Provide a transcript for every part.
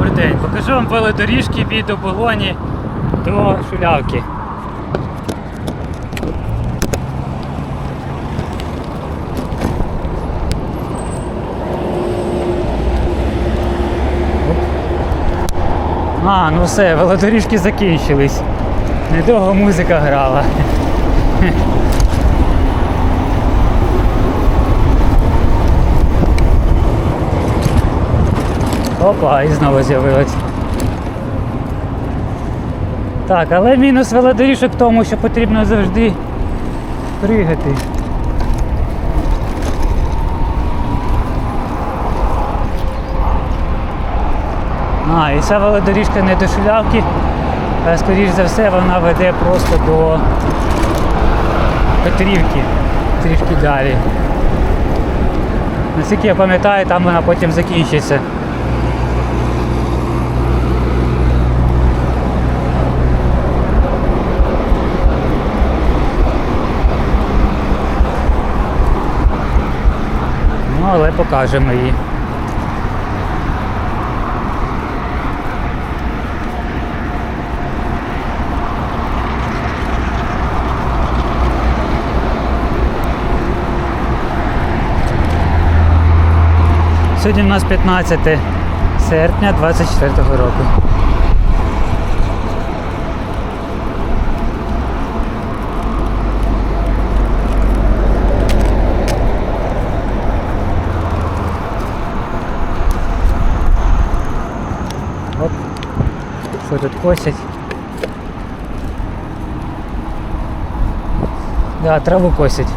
Добрий день. Покажу вам велодоріжки від оболоні до шулявки. А, ну все, велодоріжки закінчились. Недовго музика грала. Опа, і знову з'явилось. Так, але мінус велодоріжок в тому, що потрібно завжди пригати. А, і ця велодоріжка не до шулявки, а скоріш за все вона веде просто до Петрівки, трішки далі. Наскільки я пам'ятаю, там вона потім закінчиться. Але покажемо її. Сьогодні у нас 15 серпня 24 року. Оп. Що тут косять? Да, траву косять.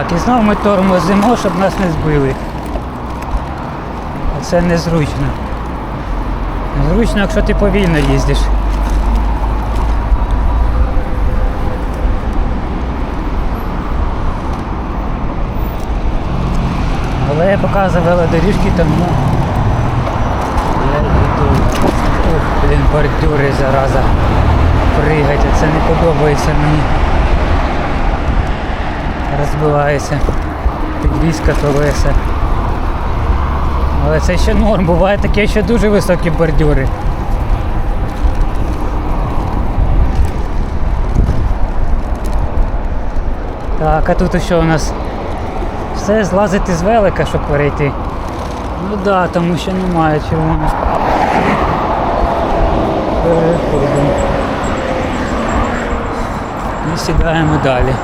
Так, і знову ми тормозимо, щоб нас не збили. Це незручно. Незручно, якщо ти повільно їздиш. Але я показував велодоріжки, тому я йду. Ух, блін, бордюри зараза. Пригать, це не подобається мені розбивається підвізка колеса. Але це ще норм, буває таке, що дуже високі бордюри. Так, а тут що у нас? Все злазити з велика, щоб перейти. Ну так, да, тому що немає червоних. Переходимо. І сідаємо далі.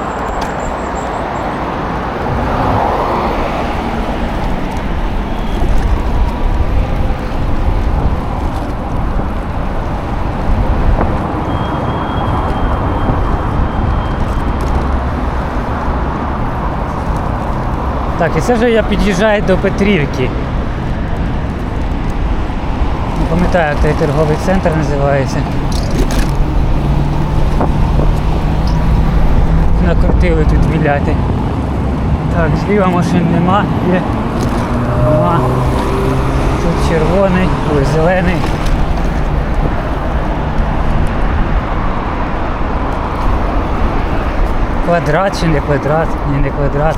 Так, і це вже я під'їжджаю до Петрівки. Не пам'ятаю, той торговий центр називається. Накрутили тут віляти. Так, зліва машин нема, є. Нема. Тут червоний, ой, зелений. Квадрат чи не квадрат? Ні, не квадрат.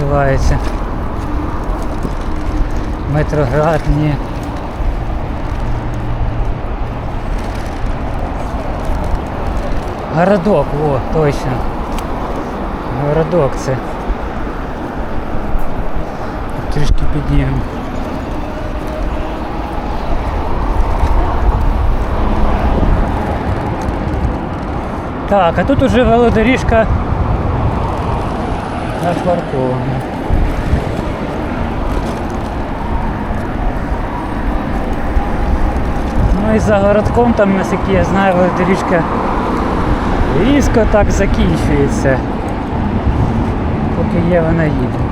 Називається? Метроград, ні. Городок, о, точно. Городок це. Трішки піднімемо. Так, а тут уже велодоріжка напаркована. Ну і за городком там, наскільки я знаю, доріжка різко так закінчується. Поки є, вона їде.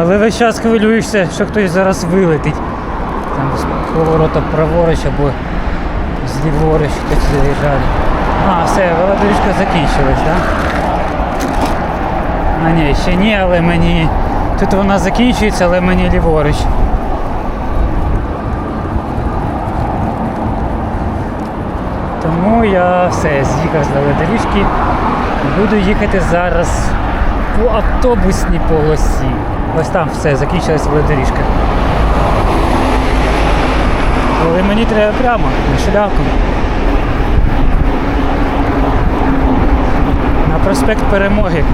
Але весь час хвилюєшся, що хтось зараз вилетить. Там з поворота праворуч або зліворуч хтось заїжджає. А, все, велодоріжка закінчилась, так? А ні, ще ні, але мені. Тут вона закінчується, але мені ліворуч. Тому я все, з'їхав з велодоріжки буду їхати зараз по автобусній полосі. Ось там все, закінчилась велодоріжка. Але мені треба прямо, на шляху. На проспект Перемоги.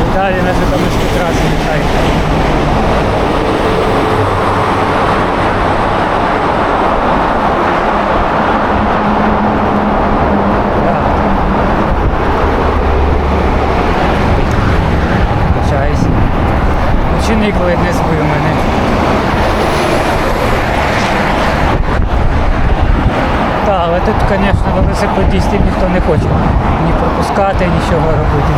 І далі на Житомирській трасі нехай. Так. Вибачаюсь. Ученик ледь не збив мене. Так, але тут, звісно, велосипедистів ніхто не хоче ні пропускати, нічого робити.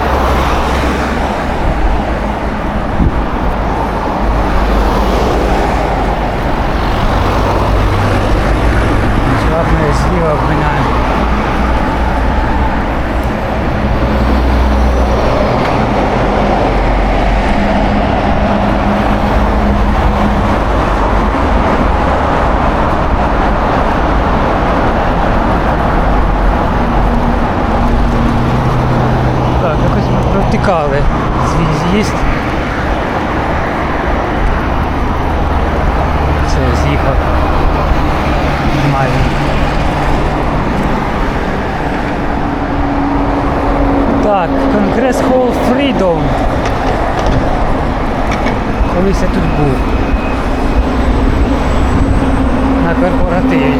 Конгрес Hall Freedom. Колись я тут був. На корпоративі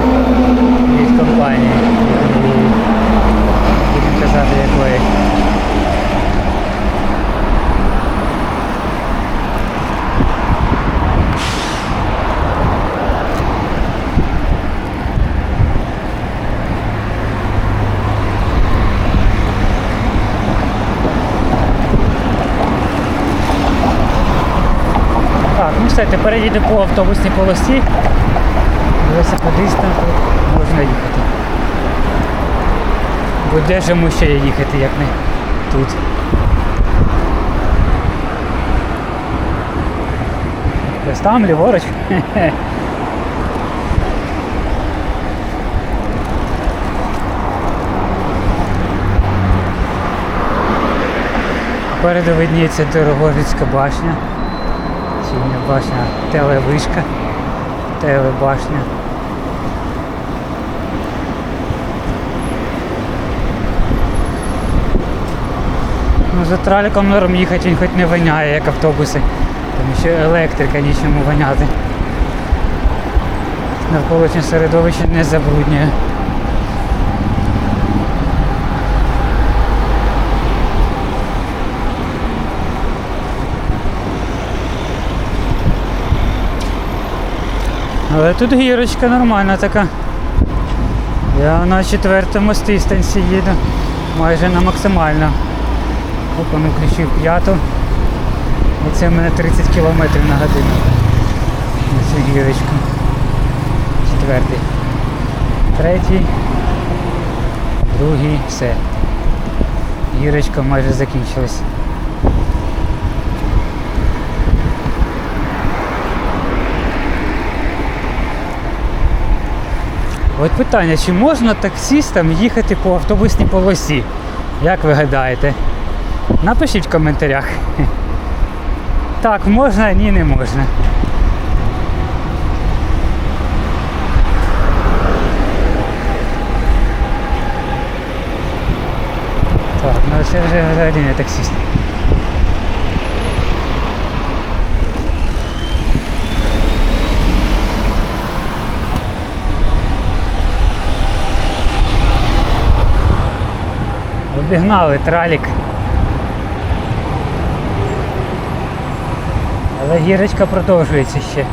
від компанії. Будемо казати якої. Так, ну все, тепер їду по автобусній полосі. Велосипедистам тут можна їхати. Бо де ж йому ще їхати, як не тут. Ось там ліворуч. Попереду видніється Дорогожицька башня. Чи не башня, телевишка, телебашня. Ну, за траліком норм їхати він хоч не воняє, як автобуси. Тому що електрика нічому воняти. Навколишнє середовище не забруднює. Але тут гірочка нормальна така. Я на четвертому стистанці їду. Майже на максимально. Опану включив п'яту. І це в мене 30 км на годину. Цю гірочку. Четвертий. Третій. Другий. Все. Гірочка майже закінчилась. От питання, чи можна таксістам їхати по автобусній полосі? Як ви гадаєте? Напишіть в коментарях. Так, можна, ні, не можна. Так, ну це вже взагалі не таксіст. Обігнали тралік. Але гірочка продовжується ще.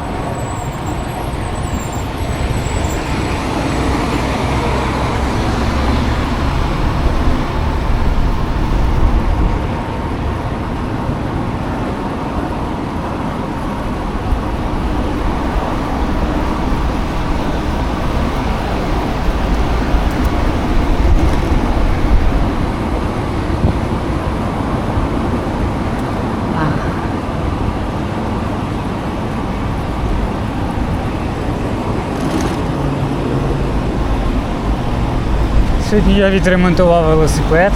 Сьогодні я відремонтував велосипед,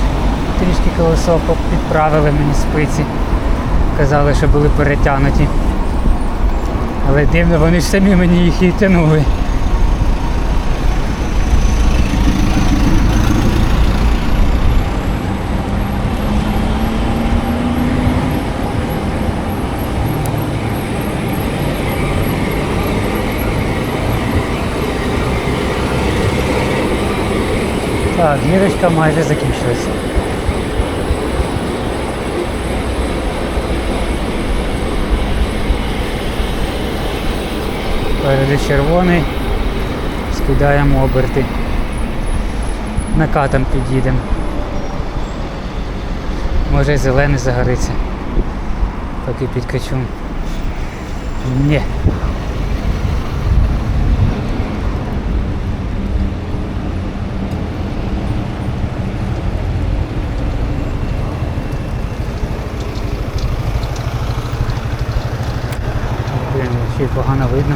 трішки колесо підправили мені спиці. Казали, що були перетягнуті. Але дивно, вони ж самі мені їх і тянули. Так, гірочка майже закінчилась. Перед червоний. Скидаємо оберти. Накатом під'їдемо. Може зелений загориться. Поки підкачу. Ні. Блін, погано видно.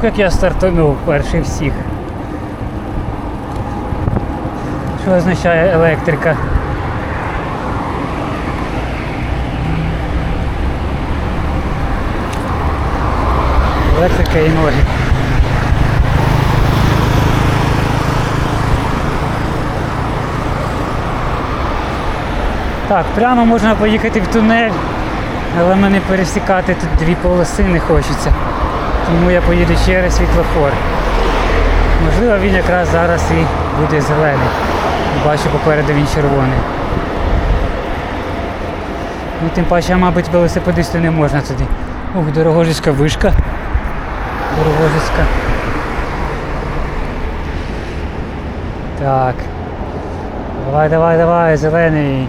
Ну, як я стартанув перший всіх. Що означає електрика? Електрика і ноги. Так, прямо можна поїхати в тунель, але мені пересікати тут дві полоси не хочеться. Тому я поїду через світлофор. Можливо, він якраз зараз і буде зелений. Бачу попереду він червоний. Ну, тим паче, мабуть, велосипедисту не можна туди. Ух, дорогожицька вишка. Дорогожицька. Так. Давай, давай, давай, зелений.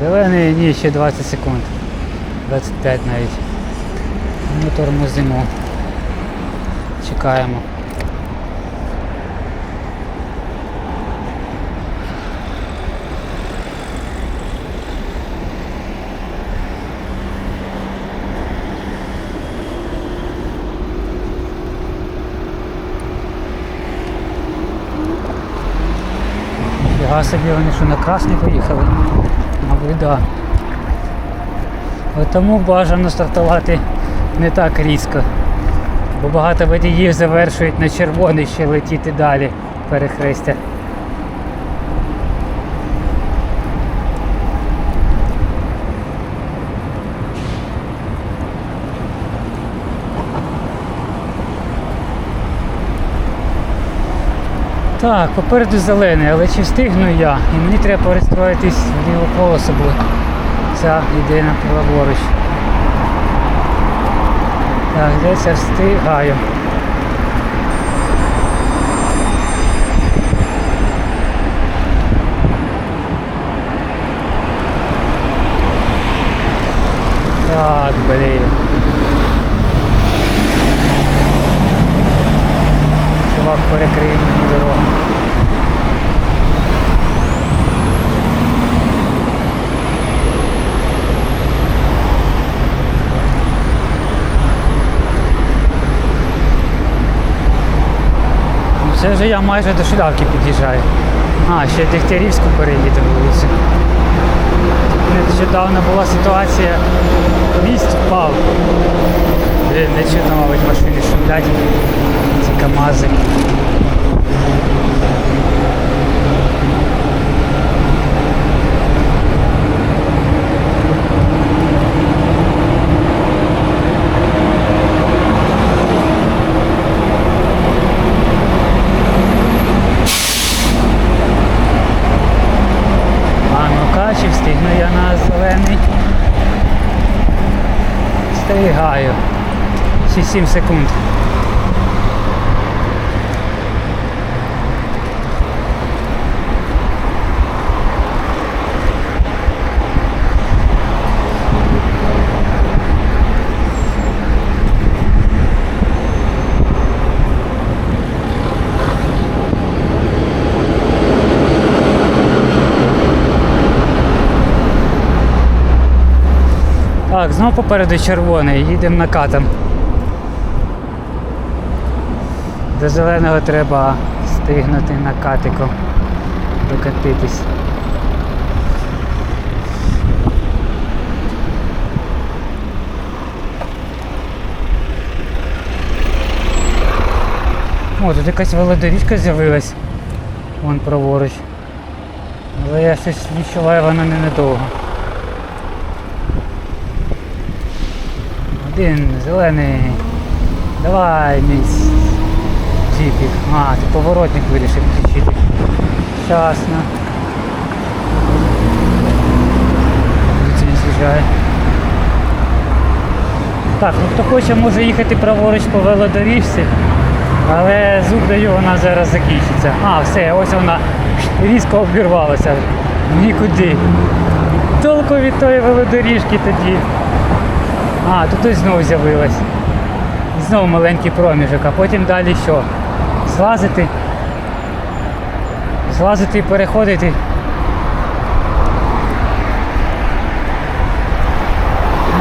Зелений, ні, ще 20 секунд. 25 навіть. Ми тормозимо. Чекаємо. Фіга собі вони що на красний поїхали. А да. Тому бажано стартувати не так різко. Бо багато водіїв завершують на червоний ще летіти далі перехрестя. Так, попереду зелений, але чи встигну я? І мені треба перестроїтись в ліву полосу, бо ця йде на праворуч. Так, десь я встигаю. Так, блін. Чувак перекриє мені дорогу. Це я майже до Шулявки під'їжджаю. А, ще Дегтярівську переїду вулицю. Нещодавно була ситуація, міст впав. Не чутно, мабуть, машини шумлять. Ці КАМАЗи. 37 секунд. Так, знову попереду червоний, їдемо накатом. До зеленого треба стигнути накатиком, докатитись. О, тут якась велодоріжка з'явилась. Вон праворуч. Але я щось відчуваю, вона не недовго. Один зелений. Давай, мій джипік. А, ти поворотник вирішив включити. Щасно. Це не з'їжджає. Так, ну хто хоче може їхати праворуч по велодоріжці, але зуб даю, вона зараз закінчиться. А, все, ось вона різко обірвалася. Нікуди. Толку від тої велодоріжки тоді. А, тут ось знову з'явилась. Знову маленький проміжок, а потім далі що? Злазити. Злазити і переходити.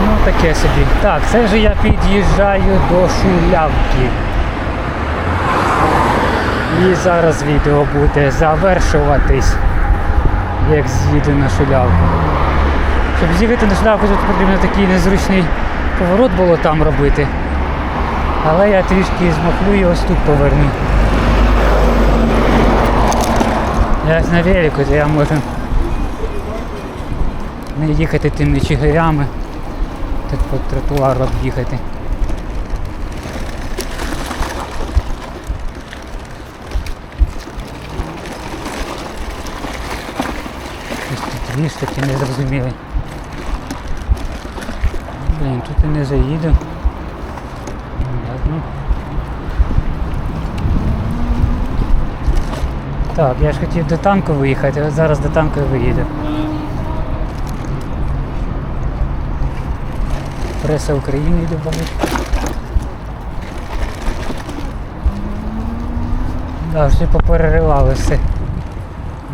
Ну таке собі. Так, це вже я під'їжджаю до Шулявки. І зараз відео буде завершуватись, як з'їду на Шулявку. Щоб з'їхати на шляху, тут потрібно такий незручний поворот було там робити. Але я трішки змахлю і ось тут поверну. Ж на велику, то я можу не їхати тими чигирями, тут по тротуару об'їхати. Ось тут дві ж таки не зрозуміли. Блін, тут і не заїду. Ладно. Так, я ж хотів до танку виїхати, от зараз до танку і виїду. Преса України йду бачити. Да, всі попереривали все.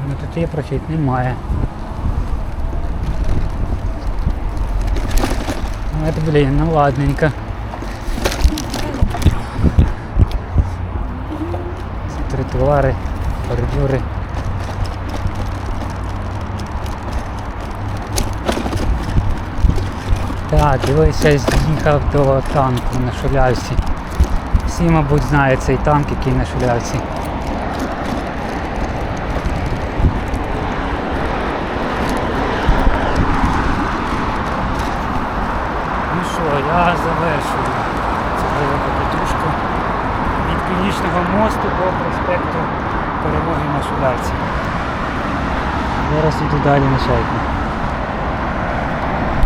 Ну тут є прохід, немає. От, блін, ну ладненько. Це тротуари, бордюри. Так, дивися, з'їхав до танку на Шулявці. Всі, мабуть, знають цей танк, який на Шулявці. Ну що, я завершую цю велику катушку від Північного мосту до проспекту Перемоги на